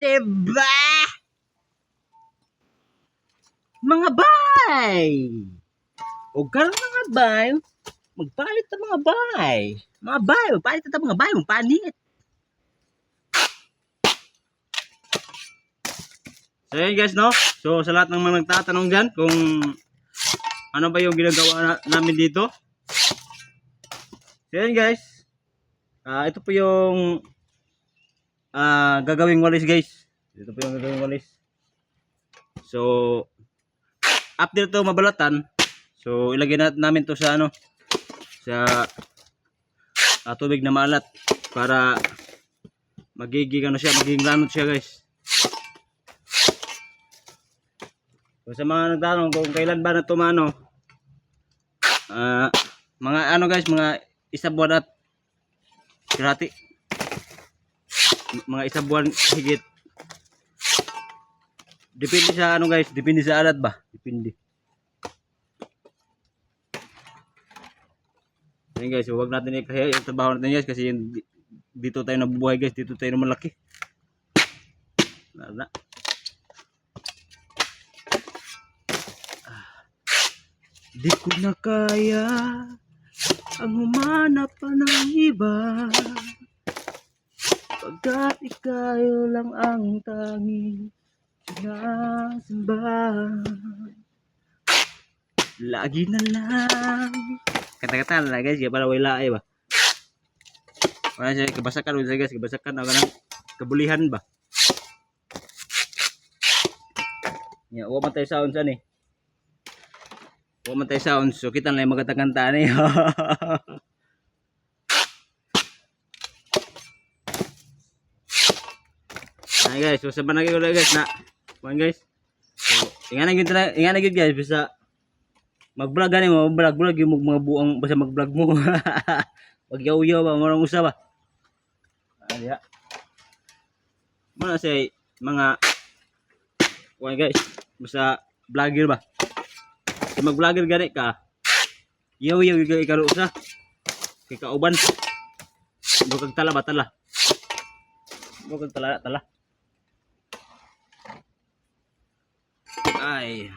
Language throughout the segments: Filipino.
Diba? Mga bay! O karon mga bay, magpalit ta mga bay. Mga bay, magpalit ta mga bay, magpalit. So yun guys, no? So sa lahat ng mga nagtatanong dyan kung ano ba yung ginagawa na- namin dito. So yun guys. Ah, ito po yung ah gagawing walis guys. Ito po yung gagawing walis. So after to mabalatan, so ilagay na namin to sa ano sa ah, tubig na maalat para magiging ano siya, magiging lanot siya guys. So, sa mga nagtanong kung kailan ba na tumano, ah mga ano guys, mga isa buwan at kirati. Mga isa buwan higit. Depende sa ano guys, depende sa alat ba? Depende. Ayan guys, huwag natin ikahiya yung trabaho natin guys kasi yun- di- dito tayo nabubuhay guys, dito tayo malaki. Wala. Di ko na kaya ang humanap pa ng iba Pagkat ikaw lang ang tanging sinasamba Lagi na lang. Kata-kata na guys, kaya pala wala eh ba? Wala siya, kabasakan wala guys, kabasakan ako ng kabulihan ba? Ya, uwa man tayo sound saan eh Huwag man tayo sound, so kita na yung magkataganta na Ay guys, so sa banagay ko na guys na, kuhan guys. So, ingan na tala- ingan guys, bisa mag-vlog gani mo, vlog vlog yung mga buang basta mag-vlog mo. Wag yaw-yaw ba, marang usa ba. Ay, ya. Muna say mga kuhan guys, basta vlogger ba. Kaya mag-vlogger gani ka. Yaw yaw yung ikaro usa. Kay kauban. Bukag tala ba tala. Bukag tala tala. Ay.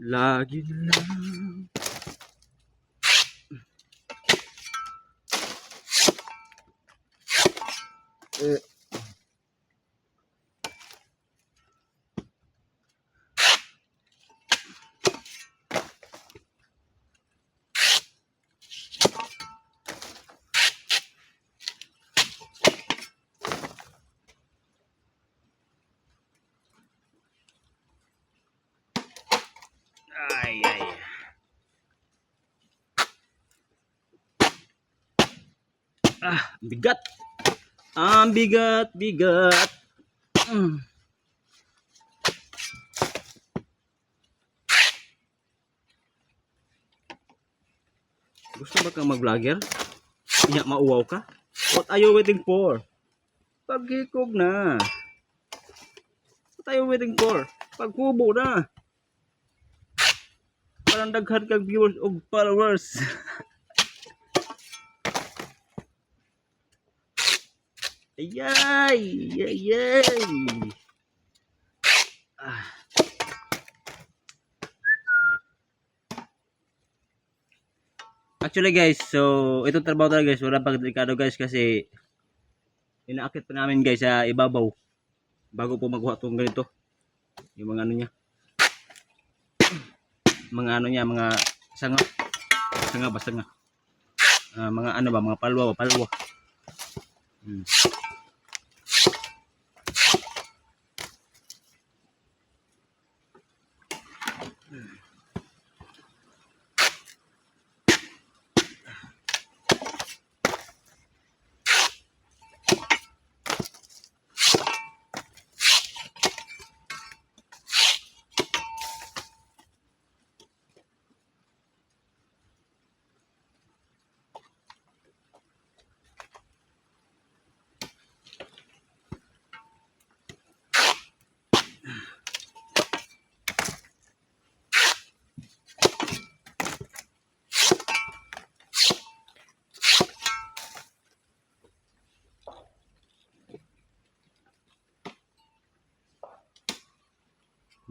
Lagi lang. Eh. Ay, ay. Ah, bigat. Ang bigat, bigat. Mm. Gusto ba kang mag-vlogger? Iya, mauwaw ka? What are you waiting for? Paghikog na. What are you waiting for? Pagkubo na. Parang daghan kang viewers o followers. Ayay! Ayay! Ah. Actually guys, so itong trabaho talaga guys, wala pang delikado guys kasi inaakit pa namin guys sa ibabaw bago po magkuha itong ganito. Yung mga ano niya. Mga ano niya, mga sanga. Sanga ba sanga? Ah, mga ano ba, mga palwa ba, palwa. Hmm.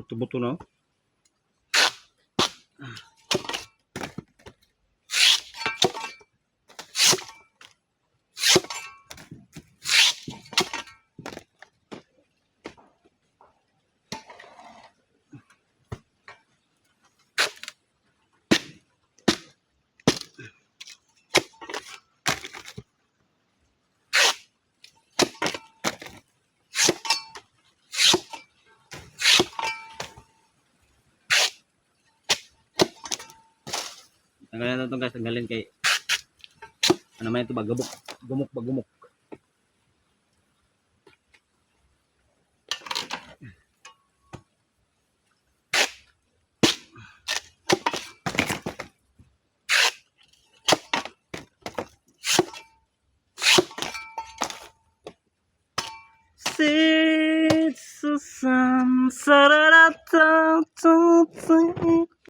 Buto-buto na. Tanggalin natin itong guys, tanggalin kay ano man ito ba, gumok, gumok ba, gumok. Sit Susan, sararata,